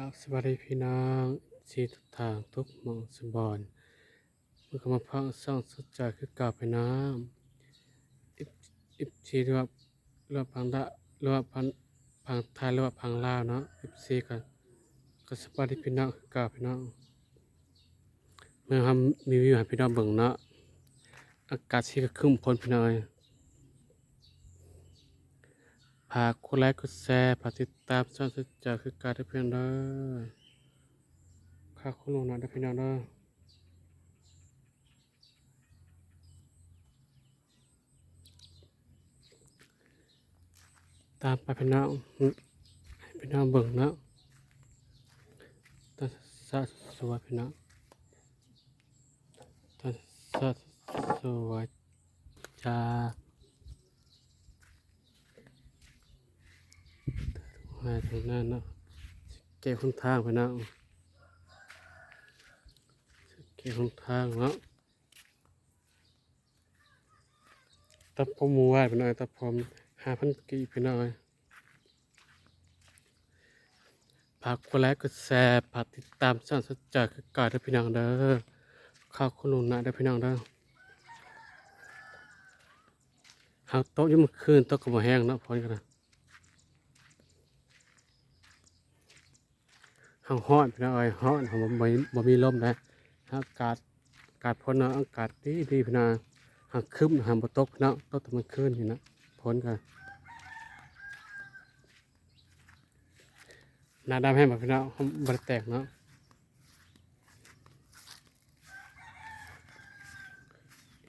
กับสวัสดีพี่น้องชีทุกทางทุกมองสบอนเมื่อมาพังซ่องสุดใจคือเก่าไปน้ำอิบอิบชีรว่าหรือว่าพังละรว่าพังพังไทยรว่าพังลาวเนาะอิบซีกันก็สวัสดีพี่น้องคือเก่าพี่น้องเมื่อทำมีวิวให้พี่น้องเบิ่งเนาะอากาศชีก็ครึ้มพ้นพี่น้อง เอ้ยฝากกดไลค์กดแชร์ฝากติดตามช่องสุดจาคือการได้เพียงเด้อข้าคุณลงนะได้เพียงเด้อตามไปพี่น้องให้พี่น้องเบิ่งเนาะตาสะสวยพี่น้องตาสะสวยจ้า มาตรงนั้นเนาะเก็บคนทางไปนะเก็บคนทางเนาะตับผมไหวไปหน่อยตับผมห้าพันกีไปหน่อยฝากกดไลค์กดแชร์ฝากติดตามช่องสัจจะคือกาดด้พี่น้องเด้อข้าวคุณลุงนะด้พี่น้องเด้อหากโต๊ะยุ่งคืนโต๊ะก็บ่แห้งเนาะพอนกันนะ ห้องฮ้อนพี่น้องเอ้ยฮ้อนของบ่มีบ่มีลมนะอากาศอากาศพ้นนาะอากาศดีดีพี่น้องหางครึ้มหางบ่ตกเนาะตกแต่มันคืนอยู่นะพ้นกันหน้าดำให้บ่พี่น้องบ่ได้แตกเนาะ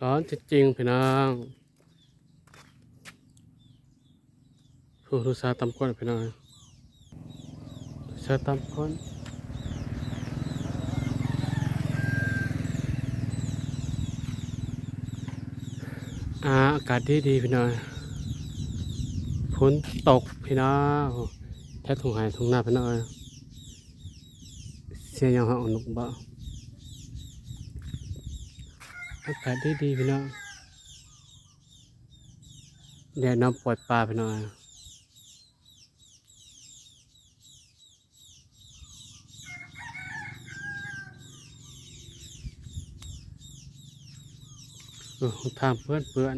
ร้อนจริงๆพี่น้องผู้ทุสาตำก้นพี่น้อง เอ้ยสตามพ้นอาอากาศดีดีพี่น้อยฝนตกพี่น้องแค่ถุงหายถุงหน้าพี่น้อยเสียยังหอนุกบ่อากาศดีดีพี่น้องเดี๋ยวน้ำปล่อยปลาพี่น้อย ออทางเพื่อนเพื่อน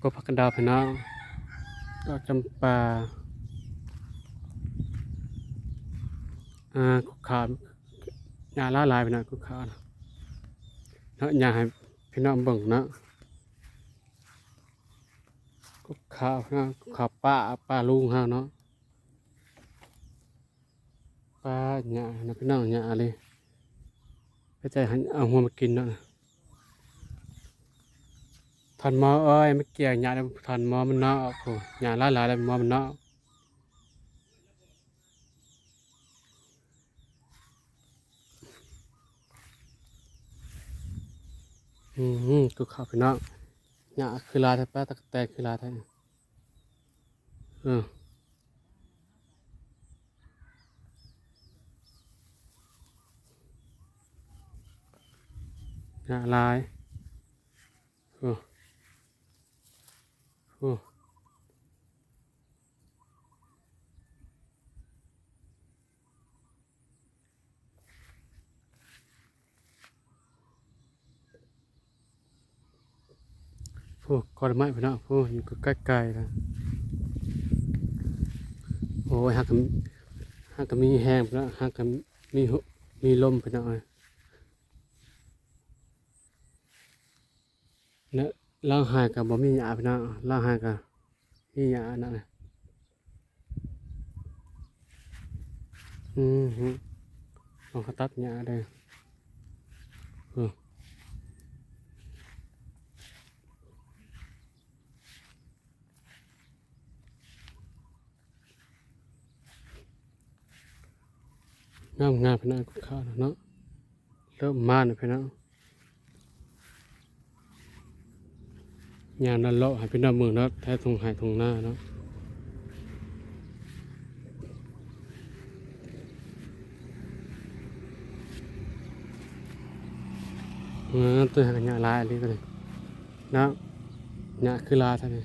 ก็พักกันดาวพี่น้องก็จำปาอ่าคุกขามยาล่าลายพี่น้องคุกขาวนะเนาะยาให้พี่น้องเบิ่งนะคุกขาวนะคุกขาวป้าป้าลุงฮะเนาะ ปลาหยานะพี่น้องหยาเลยไปใจหันเอาหัวมากินเนาะทันมอเอ้ยไม่เกี่ยงหยาเลยทันมอมันเนาะโอ้หยาหลายลายเลยหมอมันเนาะอืมกูข้าไปเนาะหยาคือลายแต่ป้าตะแตนคือลายแท้เออ น้าลายโอ้โอ้โอ้กอดไม้พี่น้องโอ้อยู่ใกล้ๆนะโอ้ยหักกันหักกันมีแห้งพี่น้องหักกันมีมีลมพี่น้อง เอ้ยเนี่ยล่างหายกับบ่มีหยาพี่น้องล่างหายกับมีหยานั่นนะอืมฮึลองตัดหยาได้เออางามงามพี่น้องข้าวเนาะเริ่มมาเนาะพี่น้อง ยามนั้นเลาะห้พี่น้องเมืองเนาะแท้ทงหายทงหน้าเนาะเออตัวหางหยาลายอันนี้ก็เลยนะหยาคือลาท่านนี่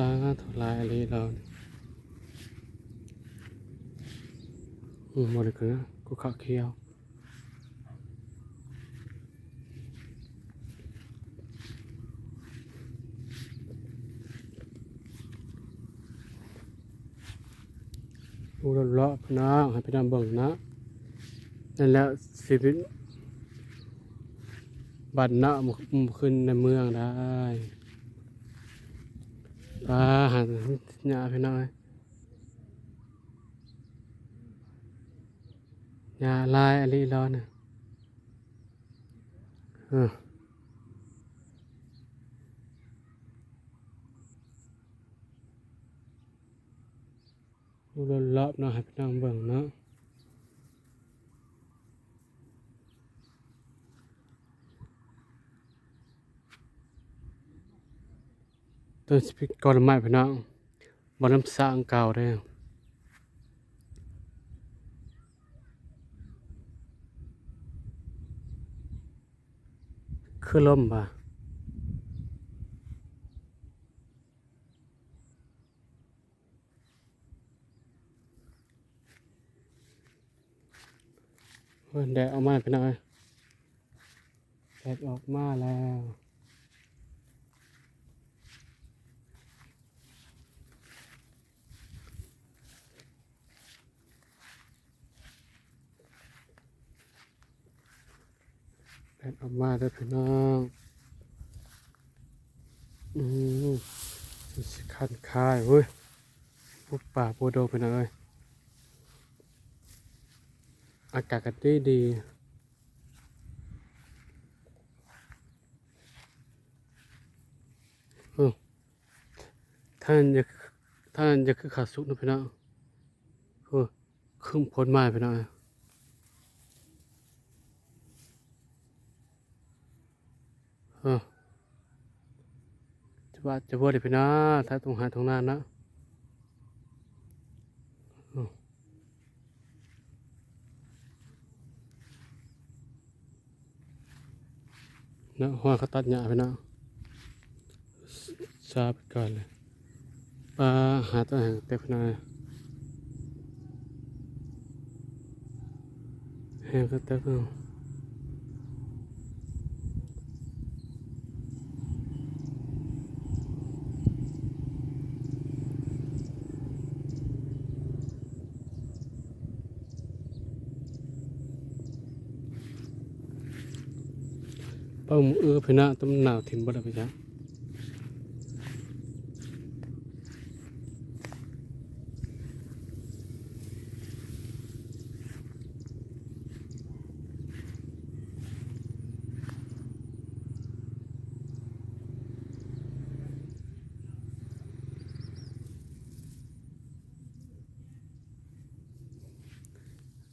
ลาถูกลายอันนี้เราอืมหมดเลยคือกูขาวเขียว ดูรอบๆนะให้ไปดำเบิ่งนะนั่นแหล้วสิบบัตรนะมุมขึ้นในเมืองได้ปลาหันหยาพี่น้อยหยาลายอะไรร้อนน่ะเออ ดูรอบๆเนาะให้พี่น้องเบิ่งเนาะตัวสปีกก่อนใหม่พี่น้องบอน้ำสางเก่าได้คือล่มป่ะ แดดออกมาพี่น้องเอ้ยแดดออกมาแล้วแดดออกมาแล้วพี่น้องอืมสิคันคายเว้ยพวกป่าพวกโดพี่น้องเอ้ย อากาศก็ดีดีเออท่านจะท่านจะคือขาดสุกนะพี่น้องเออครึ่งพ้นมาพี่น้องเออจะว่าจะว่าเดี๋ยวไปนะถ้าตรงหาตรงนั้นนะเออ นะหัวเขาตัดหญ้าไปนะซาไปก่อนเลยปลาหาตัวแห่งเต็มนาแห่งก็เต็มเอา ป้าหมูเออพี่นะต้มหนาวถิ่มบ่ได้ไปจ้ะ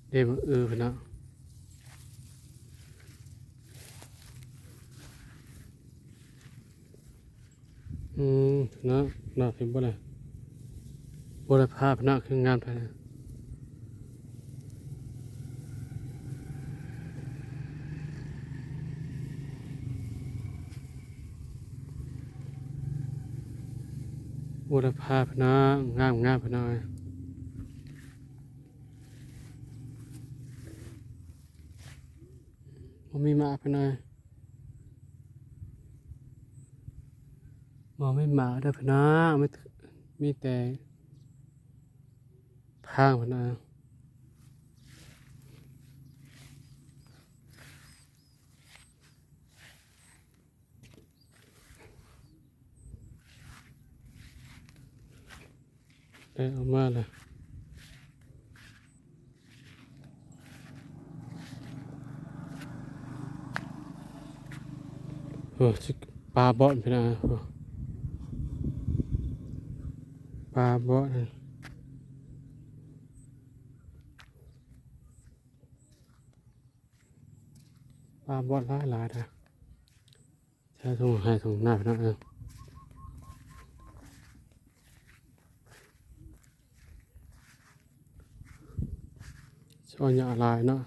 เดี๋ยวมื้อเออพี่นะ อืม นะนะถึงบ่ได้บ่ได้ภาพนะคืองานภายในบ่ได้ภาพนะงามงามพน้อยบ่มีมาพน้อย ม องไม่มาได้พนะไม่มีแต่ทางพนะได้เออกมาเลยโอ้ชิปลาบอนพี่นะโอ้ ปลาบ่นะปลาบ่หลายหลายนะใช้ถุงให้ถุงหน้าพี่น้องเออช่วยยาลายเนาะ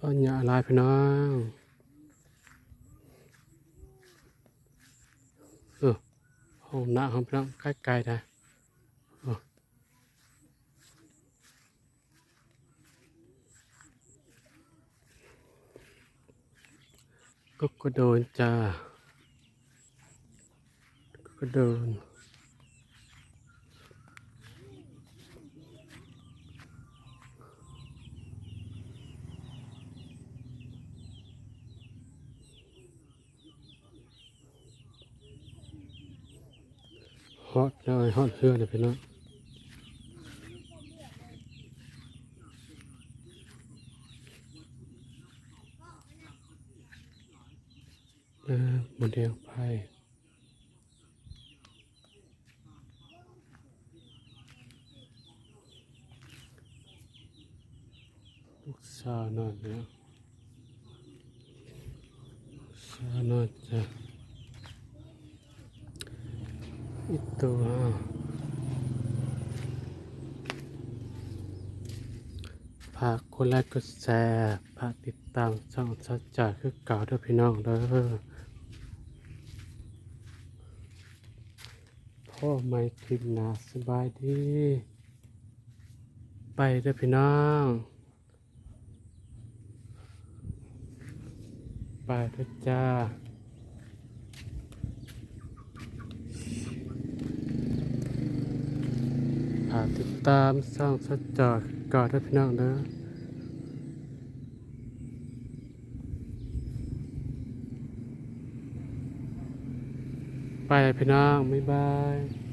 ต้นยาลายพี่น้องเออ ห้องน้ำห้องพี่น้องใกล้ๆได้ก็กระโดนจ้าก็กระโดน ฮอตเลยฮอตเฮือเลยพี่น้องเออโมเดลไพ่ลูกสาวนอนแล้วสาวนอนจ้ะ อีตัวฝากกดไลค์กดแชร์ฝากติดตามช่องสัจจะคือเก่าด้วยพี่น้องเด้อพ่อไม่คลิปหนาสบายดี ไปเด้อพี่น้องไปเด้อจ้า ฝากติดตามสร้างสัจจะก่อนด้พี่น้องเด้อไปพี่น้องบ๊ายบาย